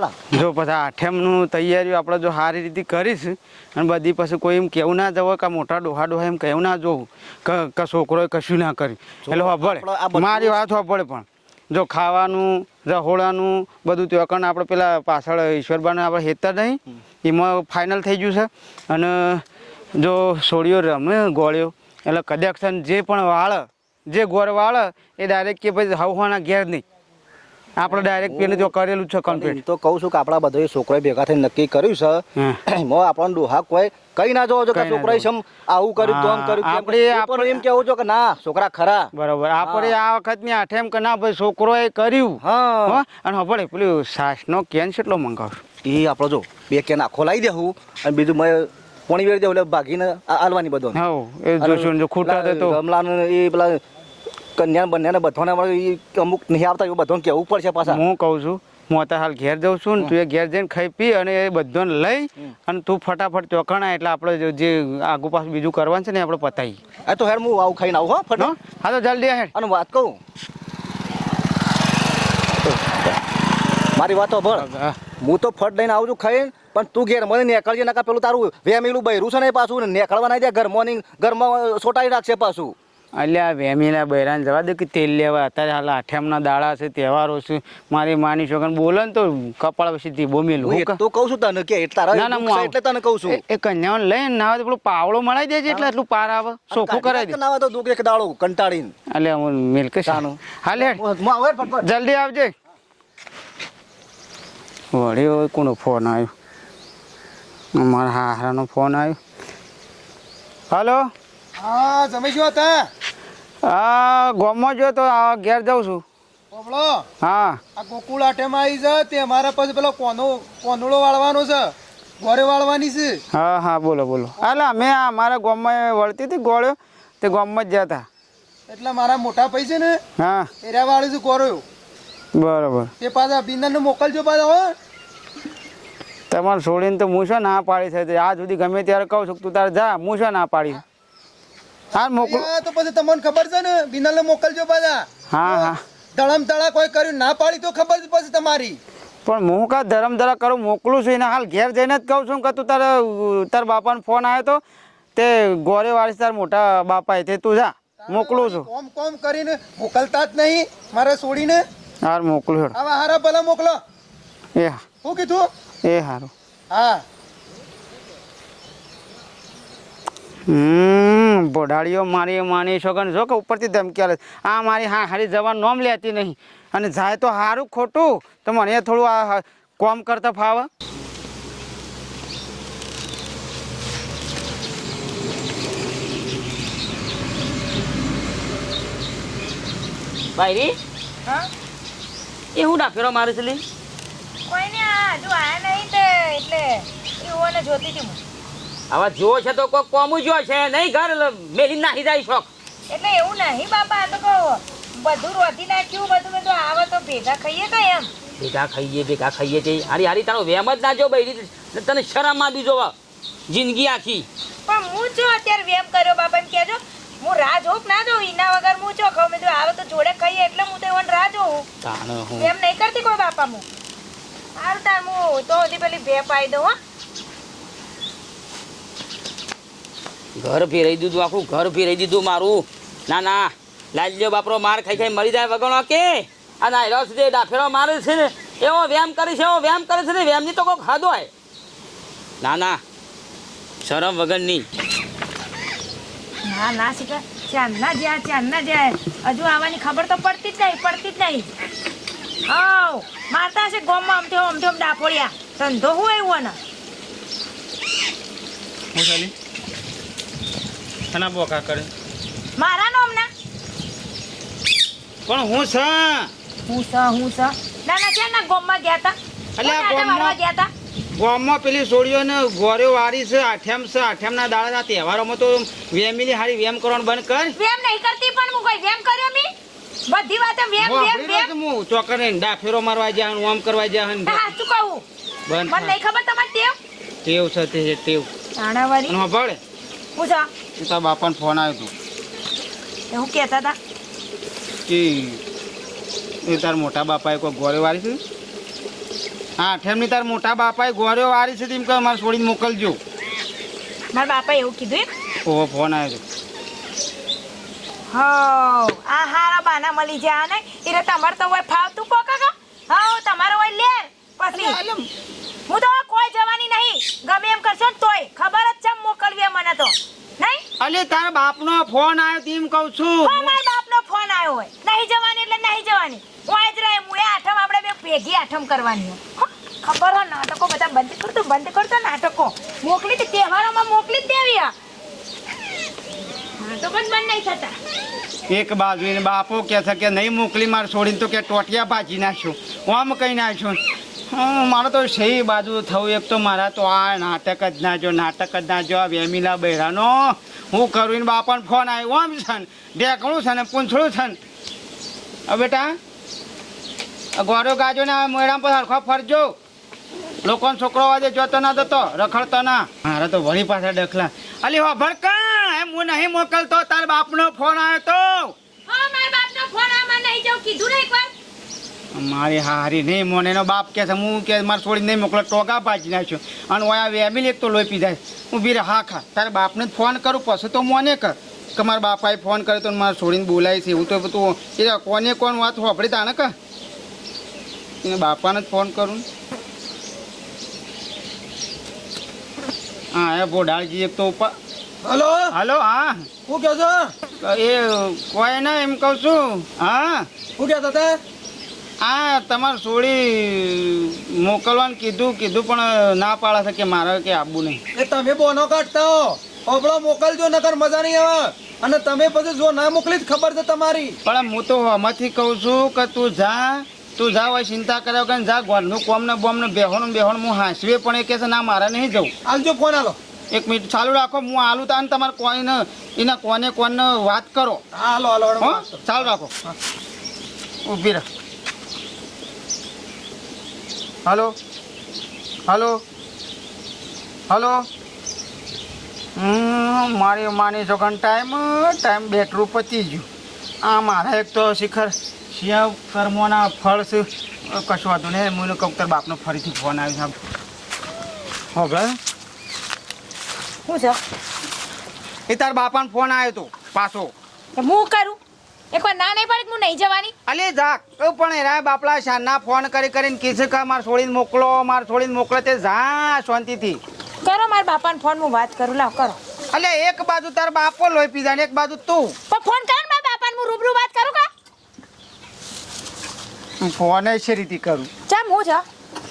ચાલે. જો પછી આઠમનું તૈયારીઓ આપણે જો સારી રીતે કરીશ અને બધી પછી કોઈ એમ કેવું ના જવું કે મોટા ડોહા ડોહા એમ કેવું ના જોવું કે છોકરોએ કશું ના કર્યું એટલે બધું- મારી વાત વાપરે પણ. જો ખાવાનું રહોડાનું બધું ત્યાં કારણ આપણે પેલા પાછળ ઈશ્વરબાને આપણે હેતર નહીં એમાં ફાઇનલ થઈ ગયું છે. અને જો સોળીઓ રમે ગોળ્યો એટલે કદાચ જે પણ વાળ જે ગોળ વાળ એ ડાયરેક્ટ કે ભાઈ હવાના ઘેર નહીં. આપણે ડાયરેક્ટ પેલું જો કરેલું છે કમ્પ્લીટ તો કહું છું કે આપણા બધા છોકરા ભેગા થઈને નક્કી કર્યું છે. એમાં આપણને ડોહા કોઈ કઈ ના જોવો છો કે છોકરા ના સમ આવું કર્યું તો આમ કર્યું આપણે-. એ આપણે- એમ કેવું છો કે ના છોકરા ખરા. બરાબર. આપણે આ વખત વખતની આઠેમ કે ના ભાઈ છોકરોએ કર્યું. હા. અને હવે પેલું સાસનો કેન કેટલો મંગાવશું. એ આપણો જો બે કેન આખો લાવી દેવું અને બીજું મેં પોણી વેરી દેવું એટલે ભાગીને આલવાની બધો હા એ જોશું જો ખૂટા તો. રમલાને એ પેલા કન્યા બંનેને બધાને અમારે અમુક નહીં આવતા એવું બધાને કેવું પડશે પાછા. હું કહું છું હું અત્યારે હાલ ઘેર જઉં છું ને તું એ ઘેર જઈને ખાઈ પી અને એ બધાને લઈ અને તું ફટાફટ ચોકણા એટલે આપણે જે- આગુ પાછું બીજું કરવાનું છે ને આપણે પતાવી આ તો હેડ હું આવું ખાઈને આવું હો ફટ. હા? તો જલ્દી હેડ. અને વાત કહું. મારી વાતો ભળ હા. તો ફટ લઈને આવું છું ખાઈને પણ તું ઘેર મને નેકળજે નાકા પેલું તારું વેમેલું બૈરું છે ને પાછું ને નહીં ના દે ઘરમાં ઘરમાં સોટાઈ રાખશે પાછું. અલ્યા વેમીના બૈરાને જવા દે કે તેલ લેવા. અત્યારે હાલ આઠમના દાડા છે તહેવારો છે. મારી માની છોકરા બોલે ને તો કપાળ પછી ધીબો મેલું તો કહું છું તને કે એટલા ના ના હું એટલે તને કહું છું. એ- કન્યાઓ લઈને ના આવે પેલું પાવડો મળી દેજે એટલે એટલું પાર આવે. સોખું કરાવી દે. ના આવે તો દુઃખ એક દાડો કંટાળીને. એટલે હું મિલકે શાનું? હાલ જલ્દી આવજે. વળી હોય કોનો ફોન આવ્યો? મારા હારાનો ફોન આવ્યો. હલો? હા જમી શું હતા? હા ગામમાં જો તો આ ઘેર જાઉં છું. બોબળો હા. આ ગોકુળ આટેમાં આવી છે તે મારા પાસે પેલો કોનો કોનોળો વાળવાનો છે ગોરે વાળવાની છે. હા હા બોલો બોલો. હાલા મેં આ મારા ગામમાં વળતી હતી ગોળ્યો તે ગામમાં જ જતા. એટલે મારા મોટા પૈસે ને હા. એરા વાળું છે ગોરો. બરાબર. તે પાછા બિંદરને મોકલજો પાછા હો. તમારે છોડીને તો હું ના પાડી છે આ સુધી ગમે ત્યારે કહું છું તું તારે જા હું શું ના પાડી? હા મોકલું. તો પછી તમને ખબર છે ને? બિંદરને મોકલજો બધા હા હા. ધડમ ધડા કોઈ કર્યું ના પાડી તો ખબર છે પછી તમારી. પણ હું કા ધરમ ધરા કરું મોકલું છું એને હાલ ઘેર જઈને જ કહું છું કે તું તારા તાર બાપાનો ફોન આવ્યો તો તે ગોરે વાળી તાર મોટા બાપા તે તું જા મોકલું છું. કોમ કોમ કરીને મોકલતા જ નહીં મારે છોડીને. હાર મોકલું હેડ. આવા હારા ભલા મોકલો. એ હા. શું કીધું? એ હારું. હા. હમ બોડાળીઓ મારી માની છોકરાને જો કે ઉપરથી ધમકી આવે આ મારી હા હારી જવાનું નોમ લેતી નહીં. અને જાય તો સારું ખોટું. તો મને થોડું આ કોમ કરતા ફાવે. ભાઈરી? હા? એ હું ડાફેરો મારું છે લી? કોઈ ને આ હજુ આયા નહીં તે એટલે એ એઓને જોતી હતી હું. હવે જો છે તો કોઈ કોમું જો છે. નહીં ઘર મેલી નાખી જાય શોખ. એટલે એવું નહીં બાપા તો કહો બધું રોધી નાખ્યું બધું તો આવે તો ભેગા ખાઈએ તો એમ. ભેગા ખાઈએ ભેગા ખાઈએ તે. હારી હારી તારો વેમ જ ના જો બૈરી. તને શરમમાં બીજો જિંદગી આખી. પણ હું જો અત્યારે વેમ કર્યો બાપા એમ કહેજો હું રાહ જોક ના જોઉં? એના વગર હું જો ખાઉં? મેં આવે તો જોડે ખાઈએ એટલે હું તો એવન રાહ જોઉં. તાણ હું. એમ નહીં કરતી કોઈ બાપા હું. સારું તાર હું તો હજી પેલી ભેપ પાઈ દઉં હો. ઘર ફેરાઈ દીધું આખું ઘર ફેરાઈ દીધું મારું. ના ના લાલજો બાપરો માર ખાઈ ખાઈ મરી જાય વગણો કે? આ ના રસ જે ડાફેરો મારે છે ને એવો વ્યાયામ કરે છે એવો વ્યાયામ કરે છે ને વ્યાયામની તો કોઈ ખાધો હોય. ના ના શરમ વગરની ના ના શીખર ચાંદના જ્યાં ચાંદના જાય હજુ આવવાની ખબર તો પડતી જ નહીં પડતી જ નહીં. હાવ મારતા હશે ગોમમાં આમથી આમ આમથી આમ ડાફોડિયા. ધંધો હું એવું ને હું ચાલી ખાના બોકા કરે. મારા નામના પણ હું છે? હું સ હું સ ના ના ક્યાં ના ગોમમાં ગયા તા. અલ્યા, ગોમમાં- ગયા તા. ગામમાં પેલી સોળીઓને ગોરે વારી છે આઠેમ છે આઠેમના દાડા તહેવારોમાં તો વેમીની હારી વેમ કરવાનું બંધ કર. વેમ નહીં કરતી પણ હું કોઈ વેમ કર્યો મી? બધી વાતે વેમ હું વેમ વેમ. હું ચોકર ડાફેરો મારવા જા ઓમ કરવા જા હું હા શું કહું? બંધ મને નહીં ખબર તમારે ટેવ? ટેવ છે તે ટેવ. આણાવાળી નો ભાડે પૂછા તારા બાપાને ફોન આવ્યો હતો એ હું કહેતા હતા કે એ તાર મોટા બાપાએ કોઈ ગોરે વાળી છે? આઠમની તાર મોટા બાપાએ ગોળ્યો વાળી છે તેમ કે મારે છોડીને મોકલજો. મારા બાપા એવું કીધું એમ? ઓહો ફોન આવ્યો હો આ હારા બાના મળી જાય ને એટલે તમારે તો હોય ફાવતું કોકા કાકા હા તમારે હોય લેર. પછી. હું તો કોઈ જવાની નહીં. ગમે એમ કરશો ને તોય. ખબર જ છે મોકલવી મને તો. નહીં? અલે તારા બાપનો ફોન આવ્યો તેમ કહું છું. મારા બાપનો ફોન આવ્યો હોય. નહીં જવાની એટલે નહીં જવાની. હું જ રહે હું એ આઠમ આપણે બે ભેગી આઠમ કરવાની. ખબર હો નાટકો બધા બંધ કરતો બંધ કરતો નાટકો. મોકલી જ તહેવારોમાં મોકલી જ દેવી આ. નાટકો જ બંધ નહીં થતા. એક બાજુ બાપો કે છે કે નહીં મોકલી મારે છોડીને તો કે ટોટિયા ભાજી નાખ્યું આમ કઈ નાખશું. હમ, મારે તો સહી બાજુ થવું, એક તો મારા તો આ નાટક જ ના જો, નાટક જ ના જો, આ વેમિલા બહેરાનો હું કરું બાપાને ફોન આવ્યો આમ છે ને, ઢેકણું છે ને, પૂંછડું છે ને. બેટા, આ ગોરો ગાજો ને આ પર હરખો ફરજો. લોકોને છોકરો વાજે જોતો ના દતો રખડતો ના. મારે તો વળી પાછા ડખલા. અલી હો ભડકા એમ હું નહીં મોકલતો, તાર બાપનો ફોન આવ્યો તો. હા, મારા બાપનો ફોન આમાં નહીં જાઉં. કીધું ને એકવાર? મારી હારી નહીં મને. એનો બાપ કે હું કે મારે છોડી નહીં મોકલો ટોગા પાછી નાખ્યો. અને ઓયા વેમિલ એક તો લોહી પી જાય. હું બીરે હા ખા. તારે બાપને ફોન કરું પછી તો મોને કર. કે મારા બાપાએ ફોન કર્યો તો મારે છોડીને બોલાય છે. હું તો બધું એ કોને કોણ વાત હોપડી તાને કે? એને બાપાને જ ફોન કરું હા એ ભોડાળજી એક તો ઉપા હલો? હલો હા. શું કહો છો? એ કોઈ ના એમ કહું છું. હા. શું કહેતા હતા? આ તમારે સોળી મોકલવાનું કીધું કીધું પણ ના પાડે છે કે મારે કે આવવું નહીં. એ તમે બોનો કાઢતા હો. ઓબળો મોકલજો નકર મજા નહીં આવે. અને તમે પછી જો ના મોકલી ખબર છે તમારી. પણ હું તો આમાંથી કહું છું કે તું જા તું જા હોય ચિંતા કર્યા વગર જા. ઘરનું કોમ ને બોમ ને બેહોણ બેહોણ હું હાંસવે પણ એ કહે છે ના મારે નહીં જવું. આલજો ફોન આલો. એક મિનિટ ચાલુ રાખો હું આલુ તા ને તમારે કોઈને એના કોને કોને વાત કરો. હાલો હાલો હાલો. ચાલુ રાખો. ઊભી રહો. હલો? હલો? હલો? મારી માની કારણ ટાઈમ ટાઈમ બેટરું પતી ગયું. આ મારા એક તો શિખર શિયા કર્મોના ફળ છે કશું વાંધો નહીં. મને કબૂતર બાપનો ફરીથી ફોન આવ્યો છે હો ભાઈ. શું છે? એ તાર બાપાનો ફોન આવ્યો તો પાછો. તો હું કરું? એકવાર ના નહીં પાડી હું નહીં જવાની. અલે જા પણ એના બાપલા શાનના ફોન કરી કરીને કીધું કે માર છોડીને મોકલો માર છોડીને મોકલો તે જા શાંતિથી. કરો મારા બાપાને ફોન હું વાત કરું લાવ કરો. અલે એક બાજુ તાર બાપો લોહી પીધા ને એક બાજુ તું. પણ ફોન કર ને મારા બાપાને હું રૂબરૂ વાત કરું કા? ફોન છે રીતે કરું. ચા હું જા.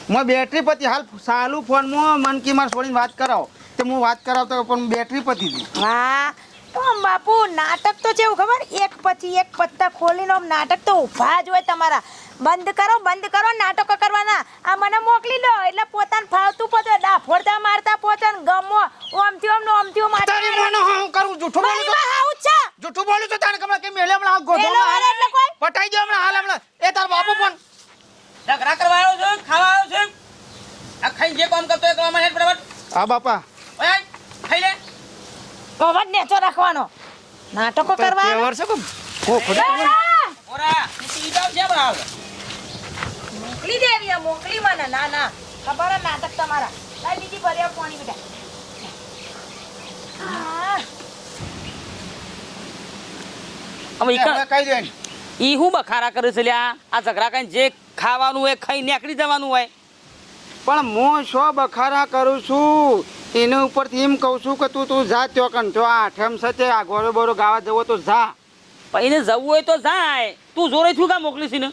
મો બેટરી પતી હાલ સાલું ફોનમાં મન કી માર છોડીને વાત કરાવ. તે હું વાત કરાવતો પણ બેટરી પતી દી વાહ તો બાપુ નાટક તો જેવું ખબર? એક પછી એક પત્તા ખોલીને આમ નાટક તો ઊભા જ હોય તમારા. બંધ કરો બંધ કરો નાટકો કરવાના. આ મને મોકલી દો એટલે પોતાને ફાવતું પોતે. ડાફોડતા મારતા પોતાને ગમો. ઓમથી ઓમ ઓમથી ઓમ તારી મને હું કરું? જૂઠું બોલું મારી છું હાઉ છે. જૂઠું બોલું છું તને કમલા કે મેલે હમણાં ગોધો હાલે એટલે કોઈ? પટાઈ દે હમણાં હાલ હમણાં. એ તાર બાપુ પણ. ડગરા કરવા આવ્યો છું ખાવા આવ્યો છું. આ ખાઈ જે કામ કરતો એ મને હેડ ફટાફટ. હા બાપા. લે અવાજ નેચો રાખવાનો. નાટકો કરવા તહેવાર છે કોમ કો આ! ઓરા જાવ છે બરાબર મોકલી દેવી આ, મોકલી મને. ના ના. ખબર નાટક તમારા. લાઈ બીજી ભરી પાણી બેટા અમે ઈ હવે દે ઈ હું બખારા કરે છે લ્યા? આ ઝઘડા કઈ જે ખાવાનું હોય ખાઈ નીકળી જવાનું હોય. પણ હું શો બખારા કરું છું? એના ઉપરથી એમ કહું છું કે તું તું જા ચોકન. કન જો આ આઠમ છે આ ગોરો બોરો ગાવા જવો તો જા. પૈને જવું હોય તો જાય. તું જોરે છું કા મોકલીશ ને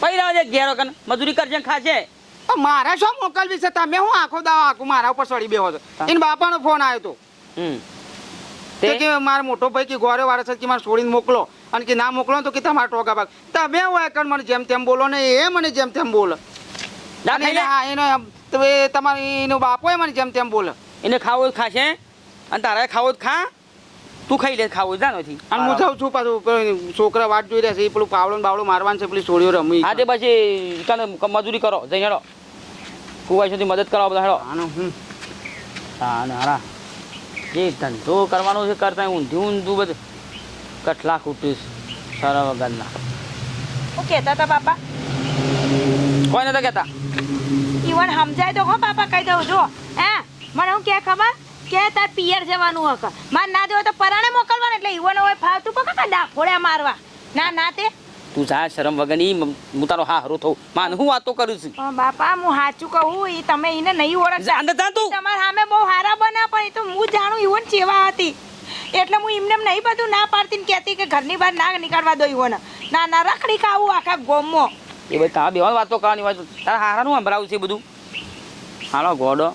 પૈરા દે ઘેરો કન. મજૂરી કરજે ખાજે. ખાશે તો મારે શું મોકલવી છે? તમે હું આખો દાવા આખું મારા ઉપર સડી બેહો છો? એને બાપાનો ફોન આવ્યો તો. તે તે કે મારો મોટો ભાઈ કે ગોરે વાળા છે કે મારે છોડીને મોકલો. અને કે ના મોકલો તો કે તમારા ટોકા ભાગ. તમે હોય કણ મને જેમ તેમ બોલો ને એ મને જેમ તેમ બોલે. હા એનો તો એ તમારી એનો બાપો એ મને જેમ તેમ બોલે. એને ખાવો જ ખાશે અને તારે ખાવો જ ખા. તું ખાઈ લે ખાવું જા નથી અને હું જાઉં છું પાછું છોકરા વાટ જોઈ રહ્યા છે એ પેલું પાવડો બાવડો મારવાનું છે પેલી છોડીઓ રમી આજે તે પછી કાલે મજૂરી કરો જઈને હેડો. કુવાઈ સુધી મદદ કરાવો બધા હેડો. આનો હું? હા ને હારા. જે ધંધો કરવાનો છે કરતા ઊંધું ઊંધું બધું. કટલા કૂટીશ સારા વગરના. શું કહેતા હતા બાપા કોઈ નતા કહેતા. ઈવન સમજાય તો હો બાપા કહી દઉં જો હે? મને હું કે ખબર? કે તાર પિયર જવાનું હક. માર ના દેવો તો પરાણે મોકલવાનું એટલે ઈવન હોય ફાવતું પકા કા ડાફોડ્યા મારવા. ના ના તે. તું જા શરમ વગરની હું તારો હા હરો થઉં. માન હું વાતો કરું છું? બાપા હું સાચું કહું એ તમે એને નહીં ઓળખતા. જા તું. તમારા સામે બહુ હારા બના પણ એ તો હું જાણું ઈવન ચેવા હતી. એટલે હું એમને નહીં બધું ના પાડતી ને કહેતી કે ઘરની બહાર ના નીકળવા દો ઈવન. ના ના રખડી ખાવું આખા ગોમમાં. એ ભાઈ તારા બેવા વાતો કરવાની વાત તારા હારાનું સંભળાવું છે બધું? હાલો ગોડો.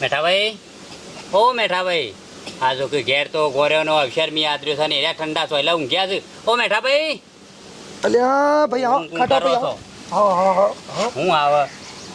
મેઠાભાઈ? ઓ મેઠાભાઈ આ જો કે ઘેર તો ગોર્યોનો અક્ષર મી આદર્યો છે ને એરિયા ઠંડા છો એટલે ઊંઘ્યા છે. ઓ મેઠાભાઈ? અલ્યા ભાઈ આવો ખાટા ભાઈ. આવો હા હા હા હું. આવે?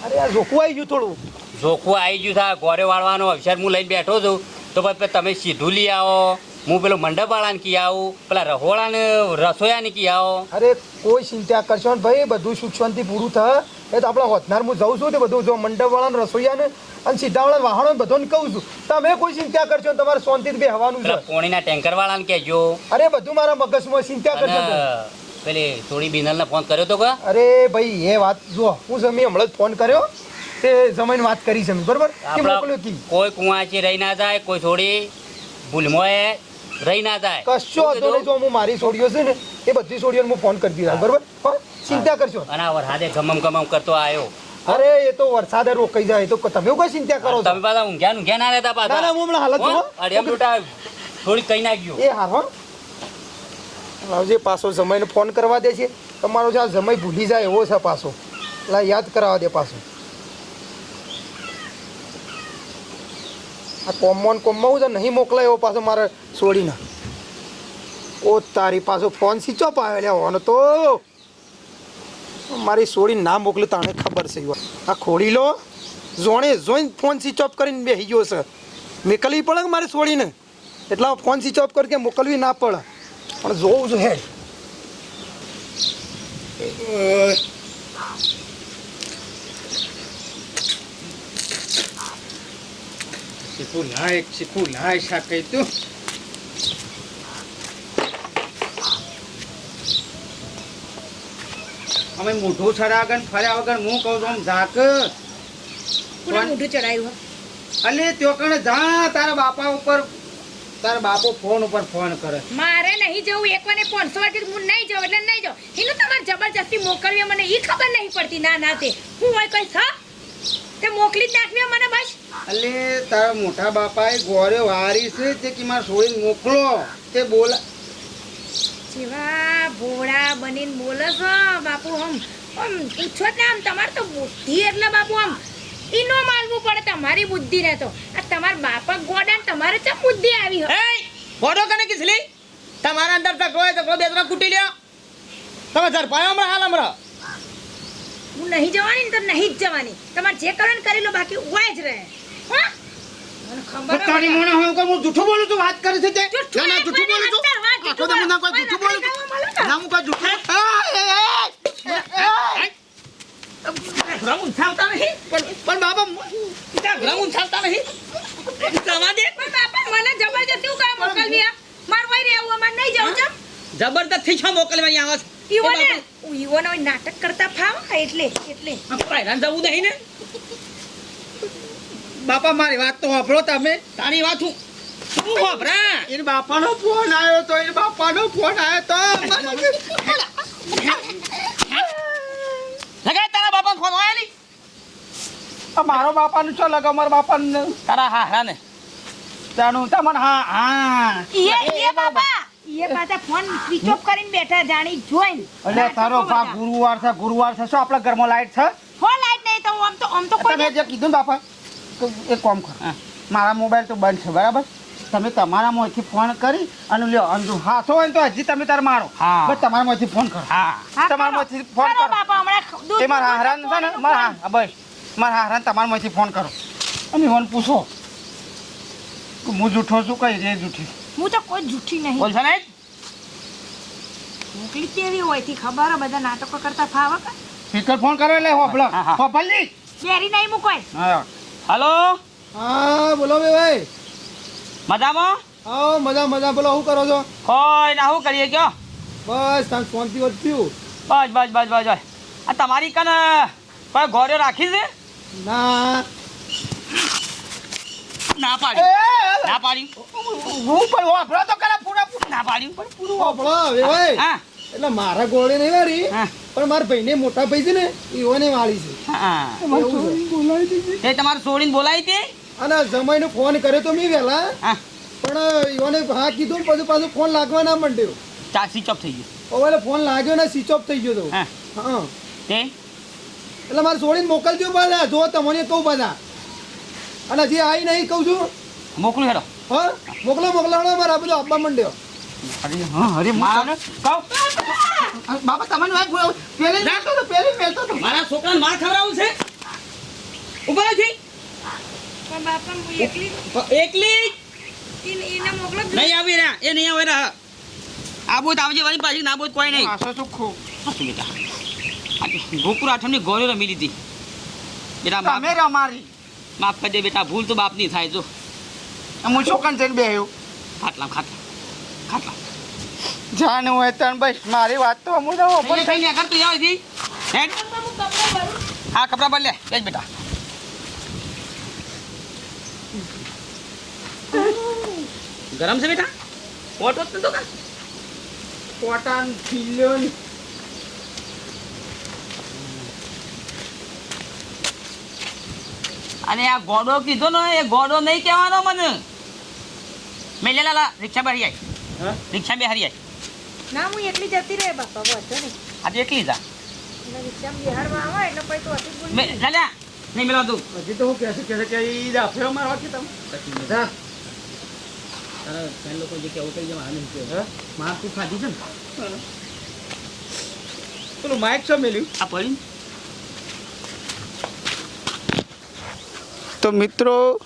અરે આ જોખું આવી ગયું થોડું. જોખું આવી ગયું છે ગોરે વાળવાનો અક્ષર હું લઈને બેઠો છું. તો પછી તમે સીધું લઈ આવો. હું પેલો મંડપવાળાને કી આવું પેલા રહોળાને રસોયાને કી આવો. અરે કોઈ ચિંતા કરશો ને ભાઈ બધું સુખ શાંતિ પૂરું થાય. એ તો આપણા હોથનાર હું જઉં છું તે બધું જો મંડપવાળાને રસોઈયાને અને સીધાવાળા વાહણો બધાને કહું છું. તમે કોઈ ચિંતા કરશો ને તમારે શાંતિથી બે હવાનું છે પોણીના ટેન્કર વાળાને કહેજો. અરે બધું મારા મગજમાં ચિંતા કરશો પેલી થોડી બિનલને ફોન કર્યો તો કે? અરે ભાઈ એ વાત જો હું જમી હમણાં જ ફોન કર્યો. તે જમીન વાત કરી છે બરોબર? કોઈ કુવાચી રહી ના જાય કોઈ થોડી ભૂલમોએ. રહી ના થાય. કશો હતો જો હું મારી છોડીઓ છે ને એ બધી છોડીઓને હું ફોન કરી દીધા. બરોબર? ચિંતા કરશો અને આ વરસાદે ગમમ ગમમ કરતો આવ્યો અરે એ તો વરસાદે રોકાઈ જાય. તો તમે કઈ ચિંતા કરો તમે પાછા ઊંઘ્યા ને ઊંઘ્યા ના રહેતા પાછા? ના, ના, હું હમણાં હાલત હો? અડિયમ બેટા થોડી કઈ નાખ્યું એ હાર. હો આવજે પાછો જમાઈને ફોન કરવા દે છે તમારો જે આ જમાઈ ભૂલી જાય એવો છે પાછો. લા યાદ કરાવવા દે પાછો. આ કોમમાં કોમમાં હું તો નહીં મોકલાય એવો પાછો મારે છોડીને ઓ તારી પાછો ફોન સ્વિચ ઓફ આવે હોવાનો તો. મારી છોડી ના મોકલી તાણે ખબર છે આ ખોડી લો. જોણે જોઈને ફોન સ્વિચ ઓફ કરીને બેસી ગયો છે. મોકલવી પડે મારે છોડીને એટલા ફોન સ્વિચ ઓફ કરી કે મોકલવી ના પડે. પણ જોઉં છું હેડ શીખું લાય શીખું લાય શાક તું અમે મોઢું છડાગન ફર્યા વગર હું કહું છું આમ ઝાક. મોઢું ચડાયું અલે ત્યો કણ જા તારા બાપા ઉપર તારા બાપો ફોન ઉપર ફોન કરે. મારે નહીં જવું એક વાને પાંચસો વાગે હું નહીં જાઉં એટલે નહીં જાઉં એનું તમારે જબરજસ્તી મોકલવી મને એ ખબર નહીં પડતી ના ના તે. હું હોય કોઈ છ તે મોકલી જ નાખવી મને બસ. અલે તારા મોટા બાપાએ ગોરે વારી છે તે કે મારા છોડીને મોકલો. તે બોલા. જેવા ભોળા બનીને બોલે છો બાપુ હમ આમ પૂછો જ આમ તમારે તો બુદ્ધિ એટલે બાપુ આમ. ઈનો માલવું પડે તમારી બુદ્ધિ ને તો આ તમારા બાપા ગોડા તમારે ચમ બુદ્ધિ આવી હોય ફોટો કને કિસલી તમારા અંદર તક હોય તો બે ત્રણ કુટી લ્યો. તમે ઝડપાયો હમણાં હાલ હમણાં? હું નહીં જવાની ને તો નહીં જ જવાની. તમારે જે કરો ને કરી લો બાકી ઉવાય જ રહે. હા? મને ખબર તારી મને હું કહું હું જૂઠું બોલું છું વાત કરે છે તે? ના ના નહીં, જૂઠું બોલું છું. આખો જુઠ્ઠું દમ કોઈ જૂઠું બોલું છું. રખડી ખાવા ના હું કોઈ જૂઠું ઘરમાં ઉછાવતા નહીં. પણ બાબા ત્યાં ઉછાવતા નહીં. જવા દે. પણ બાપા મને જબરજસ્તી હું કામ મોકલવી માર વઈ રહેવું અમાર નહીં જવું જબરદસ્તી છો મોકલવાની આવે છે ઈવોને ઈવોને નાટક કરતા ફાવ? એટલે એટલે. પહેલા જવું નહીં ને. બાપા મારી વાત તો વાપરો તમે. તારી વાત હું શું વાપરા એને બાપાનો ફોન આવ્યો તો એને બાપાનો ફોન આવ્યો તો. લગાય તારા બાપા ફોન હોય આ મારો બાપાનું છો લગા મારા બાપાનું તારા હા હા. ને તાનું તમને હા હા બાપા. ઈએ પાછા ફોન સ્વિચ ઓફ કરીને બેઠા જાણી જોઈને એટલે તારો બાપ ગુરુવાર છે ગુરુવાર છે શું આપણા ઘરમાં લાઈટ છે? હો લાઈટ નહીં તો આમ તો આમ તો કોઈ તમે જે કીધું ને બાપા તો એક કામ કરો. મારા મોબાઈલ તો બંધ છે બરાબર? તમે તમારા મોંથી ફોન કરી અને લ્યો અંજુ હાસો હોય ને તો હજી તમે તાર મારો. હા. તમારા મોંથી ફોન કરો. હા. હા, તમારા. મોંથી ફોન કરો. બાપા હમણાં એ મારા હરાન છે ને મારા હા બસ. મારા હરાન તમારા મોંથી ફોન કરો. અને મને પૂછો હું જૂઠો છું કઈ રે જૂઠી હું તો કોઈ જૂઠી નહીં. બોલ નહીં મોકલી કેવી હોયથી ખબર બધા નાટકો કરતા ફાવે કે? સ્પીકર ફોન કરો એટલે હોભળો હા, હા. હોભળજી બેરી નહીં મૂકાય હા. હલો? હા બોલો બે ભાઈ. મજામાં? હા મજા મજા. બોલો શું કરો છો? કોઈ ના શું કરીએ કયો? બસ તાર શાંતિ વધ્યું બસ બસ બસ બસ બસ. આ તમારી કન કોઈ ઘોડ્યો રાખી છે? ના. ના પાડી. ના પાડી. હું પણ વાપરો તો કરે પૂરા ના પાડી. પૂરું વાપરો. હવે ભાઈ હા. એટલે મારા ગોળી નહીં વાળી પણ મારા ભાઈને મોટા ભાઈ છે ને એઓને વાળી છે. તે તમારે છોડીને બોલાવી હતી અને જમાઈને ફોન કર્યો તો મેં વહેલા. પણ એઓને હા કીધું પછી પાછો ફોન લાગવા ના માંડ્યો. ચા સ્વિચ ઓફ થઈ ગયું. હવે ફોન લાગ્યો ને સ્વિચ ઓફ થઈ ગયો તો. હા. હા. તે? એટલે મારે છોડીને મોકલજો પાછા જો તમને કહું પાછા અને જે આવી નહીં કહું છું મોકલું હેડો. હા મોકલો મોકલાવડો મારા બધું આપવા માંડ્યો. અરે હા અરે મારા કહું? બાબા તમને વાત પેલી મેલતો તો પેલી મેલતો તો મારા છોકરાને માર ખવડાવવું છે? ઊભા છે પણ બાપા હું એકલી એકલી એને એને મોકલો નહીં આવી રહ્યા એ નહીં આવી રહ્યા. આ બોત આવજે વળી પાછી ના બોત કોઈ નહીં. આશા ચોખ્ખું હાચું બેટા હાચું. આઠમની ગોળી રમી લીધી. બેટા તમે રમારી માફ કરી દે બેટા ભૂલ તો બાપની થાય જો. હું છોકરા થઈને બેહ્યો. ખાટલા ખાટલા ખાટલા. જાણું હોય તણ બસ મારી વાત તો હું તો થઈ થઈ ને તું જાવ જી હેડ હા કપડા બદલે. બેસ બેટા. ગરમ છે બેટા? ઓટો નતો કા પોટાન ખીલ્યો અને આ ગોડો કીધો ને એ ગોડો નહીં કહેવાનો મને. મેં લે લાલા રિક્ષા બે હરી હા? આવી રિક્ષા બે હરી આવી ના હું એટલી જતી રહે બાપા વાંધો નહીં. આજે એટલી જા માઇક છો મેલ્યું. આ પડી તો મિત્રો,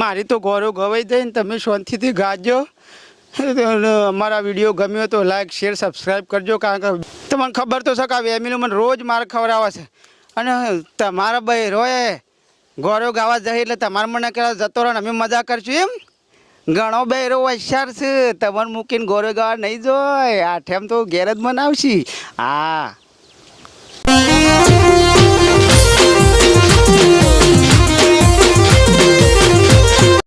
મારી તો ગૌરવ ગવાઈ જાય ને તમે શાંતિથી ગાજો. અમારા વીડિયો ગમ્યો તો લાઈક શેર સબસ્ક્રાઈબ કરજો, કારણ કે તમને ખબર તો છે કે આ વેમિલો મને રોજ મારે ખવડાવે છે. અને તમારા ભાઈ રોય ગૌરવ ગાવા જાય એટલે તમારે મને કહેવા જતો રહો અમે મજા કરશું એમ. ઘણો બહેરો હોશિયાર છે, તમને મૂકીને ગૌરવ ગાવા નહીં જોય. આઠેમ તો ઘેર જ બનાવશી હા.